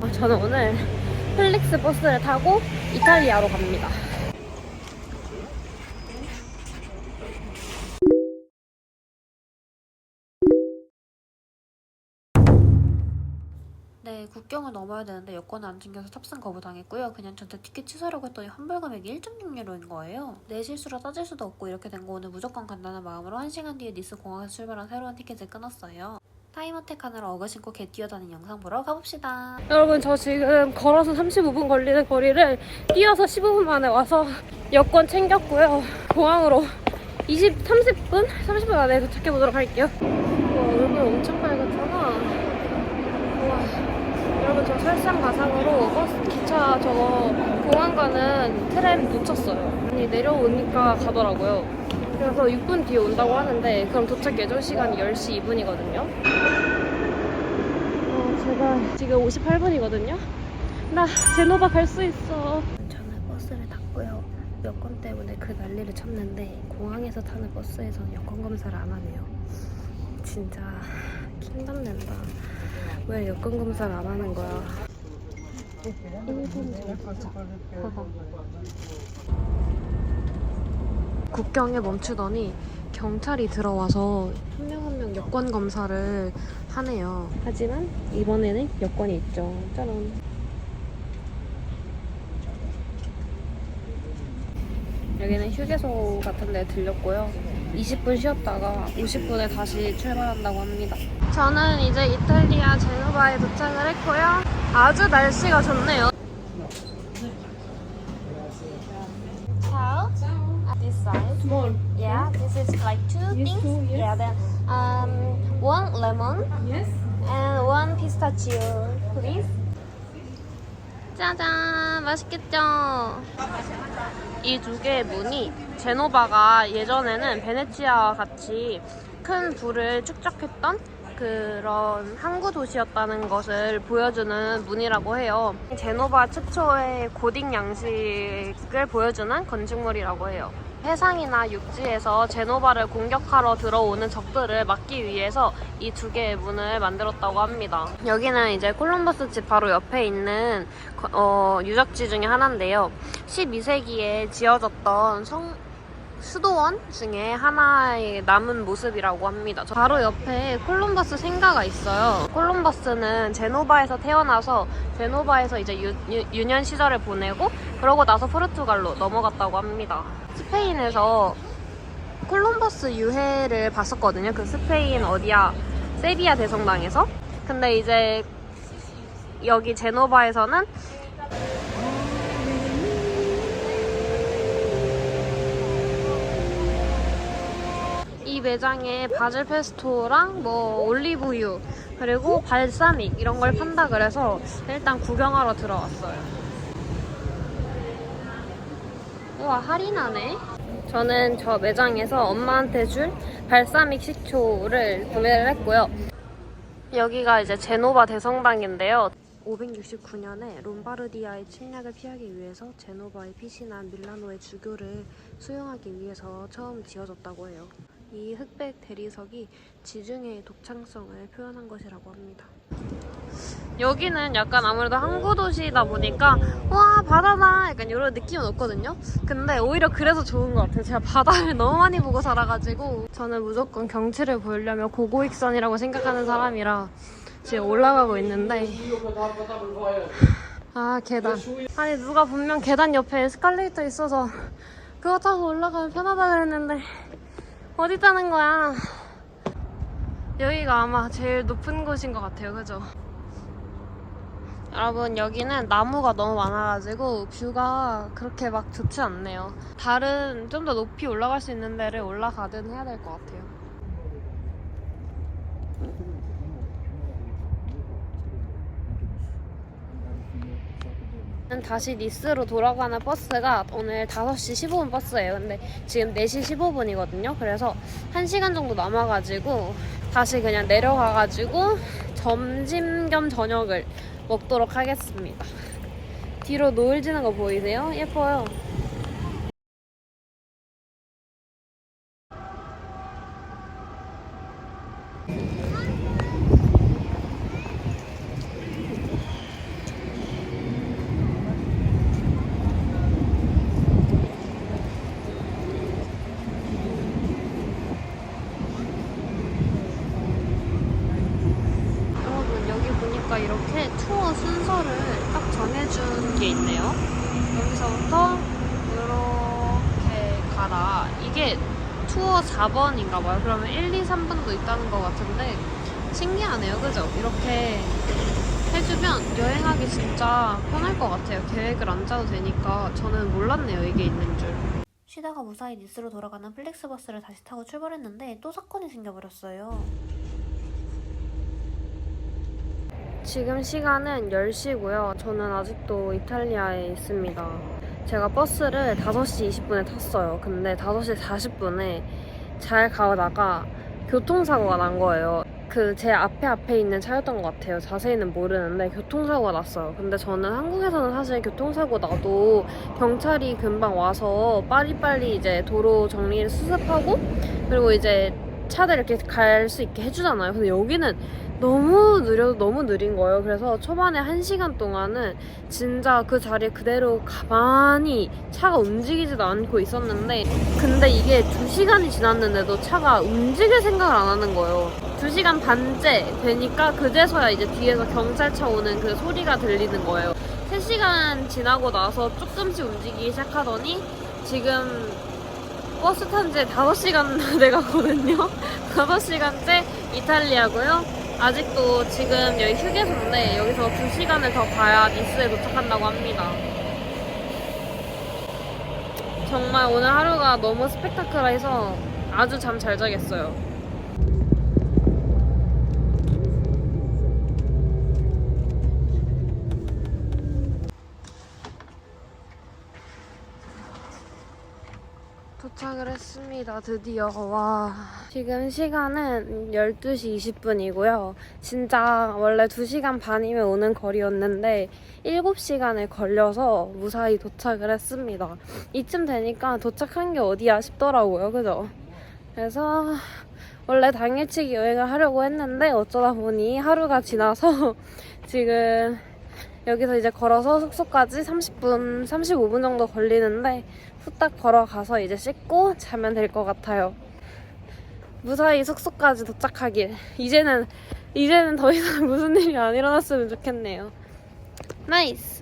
어, 저는 오늘 플릭스 버스를 타고 이탈리아로 갑니다. 네, 국경을 넘어야 되는데 여권을 안 챙겨서 탑승 거부당했고요. 그냥 전체 티켓 취소하려고 했더니 환불 금액이 1.6유로인 거예요. 내 실수로 따질 수도 없고 이렇게 된 거 오늘 무조건 간다는 마음으로 1시간 뒤에 니스 공항에서 출발한 새로운 티켓을 끊었어요. 타임어택 하느라 어그 신고 개 뛰어다니는 영상 보러 가봅시다. 여러분 저 지금 걸어서 35분 걸리는 거리를 뛰어서 15분 만에 와서 여권 챙겼고요. 공항으로 20, 30분? 30분 안에 도착해 보도록 할게요. 와 얼굴 엄청 빨갛잖아. 와. 여러분 저 설상가상으로 버스 기차 저거 공항 가는 트램 놓쳤어요. 아니 내려오니까 가더라고요. 그래서 6분 뒤에 온다고 하는데 그럼 도착 예정 시간이 10시 2분이거든요. 어, 제발 지금 58분이거든요. 나 제노바 갈 수 있어. 저는 버스를 탔고요. 여권 때문에 그 난리를 쳤는데 공항에서 타는 버스에서는 여권 검사를 안 하네요. 진짜 킹받는다. 왜 여권 검사를 안 하는 거야? 일본 정보자. 국경에 멈추더니 경찰이 들어와서 한 명 한 명 여권 검사를 하네요. 하지만 이번에는 여권이 있죠. 짜란. 여기는 휴게소 같은 데 들렸고요. 20분 쉬었다가 50분에 다시 출발한다고 합니다. 저는 이제 이탈리아 제노바에 도착을 했고요. 아주 날씨가 좋네요. Side. Small. Yeah, this is like two Yes, things. two, yes. Yeah, then um, one lemon Yes. and one pistachio, please. 짜잔, 맛있겠죠? 이 두 개의 문이 제노바가 예전에는 베네치아와 같이 큰 부를 축적했던 그런 항구 도시였다는 것을 보여주는 문이라고 해요. 제노바 최초의 고딕 양식을 보여주는 건축물이라고 해요. 해상이나 육지에서 제노바를 공격하러 들어오는 적들을 막기 위해서 이 두 개의 문을 만들었다고 합니다. 여기는 이제 콜럼버스 집 바로 옆에 있는 거- 어, 유적지 중에 하나인데요. 12세기에 지어졌던 성, 수도원 중에 하나의 남은 모습이라고 합니다. 저 바로 옆에 콜럼버스 생가가 있어요. 콜럼버스는 제노바에서 태어나서 제노바에서 이제 유, 유, 년 시절을 보내고 그러고 나서 포르투갈로 넘어갔다고 합니다. 스페인에서 콜럼버스 유해를 봤었거든요. 그 스페인 어디야 세비야 대성당에서. 근데 이제 여기 제노바에서는 이 매장에 바질 페스토랑 뭐 올리브유 그리고 발사믹 이런 걸 판다 그래서 일단 구경하러 들어왔어요. 우와 할인하네. 저는 저 매장에서 엄마한테 줄 발사믹 식초를 구매를 했고요. 여기가 이제 제노바 대성당인데요. 569년에 롬바르디아의 침략을 피하기 위해서 제노바의 피신한 밀라노의 주교를 수용하기 위해서 처음 지어졌다고 해요. 이 흑백 대리석이 지중해의 독창성을 표현한 것이라고 합니다. 여기는 약간 아무래도 항구 도시다 보니까 와 바다다 약간 이런 느낌은 없거든요. 근데 오히려 그래서 좋은 것 같아요. 제가 바다를 너무 많이 보고 살아가지고 저는 무조건 경치를 보려면 고고익선이라고 생각하는 사람이라 지금 올라가고 있는데 아 계단 아니 누가 분명 계단 옆에 에스컬레이터 있어서 그거 타고 올라가면 편하다 그랬는데 어디 있다는 거야 여기가 아마 제일 높은 곳인 것 같아요 그죠? 여러분 여기는 나무가 너무 많아가지고 뷰가 그렇게 막 좋지 않네요 다른 좀 더 높이 올라갈 수 있는 데를 올라가든 해야 될 것 같아요 다시 니스로 돌아가는 버스가 오늘 5시 15분 버스예요. 근데 지금 4시 15분이거든요. 그래서 1시간 정도 남아가지고 다시 그냥 내려가가지고 점심 겸 저녁을 먹도록 하겠습니다. 뒤로 노을 지는 거 보이세요? 예뻐요. 보니까 이렇게 투어 순서를 딱 게 있네요. 여기서부터 이렇게 가라. 이게 투어 4번인가 봐요. 그러면 1, 2, 3번도 있다는 것 같은데 신기하네요. 그죠? 이렇게 해주면 여행하기 진짜 편할 것 같아요. 계획을 안 짜도 되니까 저는 몰랐네요. 이게 있는 줄. 쉬다가 무사히 니스로 돌아가는 플렉스버스를 다시 타고 출발했는데 또 사건이 생겨버렸어요. 지금 시간은 10시고요. 저는 아직도 이탈리아에 있습니다. 제가 버스를 5시 20분에 탔어요. 근데 5시 40분에 잘 가다가 교통사고가 난 거예요. 그 제 앞에 앞에 있는 차였던 것 같아요. 자세히는 모르는데 교통사고가 났어요. 근데 저는 한국에서는 사실 교통사고 나도 경찰이 금방 와서 빨리빨리 이제 도로 정리를 수습하고 그리고 이제 차들 이렇게 갈 수 있게 해주잖아요. 근데 여기는 너무 느려도 너무 느린 거예요. 그래서 초반에 한 시간 동안은 진짜 그 자리에 그대로 가만히 차가 움직이지도 않고 있었는데 근데 이게 두 시간이 지났는데도 차가 움직일 생각을 안 하는 거예요. 두 시간 반째 되니까 그제서야 이제 뒤에서 경찰차 오는 그 소리가 들리는 거예요. 세 시간 지나고 나서 조금씩 움직이기 시작하더니 지금 버스 탄 지 5시간 돼가거든요. 5시간째 이탈리아고요. 아직도 지금 여기 휴게소인데 여기서 2시간을 더 가야 니스에 도착한다고 합니다. 정말 오늘 하루가 너무 스펙타클해서 아주 잠 잘 자겠어요. 도착을 했습니다. 드디어. 와. 지금 시간은 12시 20분이고요. 진짜 원래 2시간 반이면 오는 거리였는데 7시간을 걸려서 무사히 도착을 했습니다. 이쯤 되니까 도착한 게 어디야 싶더라고요. 그죠? 그래서 원래 당일치기 여행을 하려고 했는데 어쩌다 보니 하루가 지나서 지금 여기서 이제 걸어서 숙소까지 30분, 35분 정도 걸리는데 후딱 걸어가서 이제 씻고 자면 될 것 같아요. 무사히 숙소까지 도착하길. 이제는, 이제는 더 이상 무슨 일이 안 일어났으면 좋겠네요. 나이스!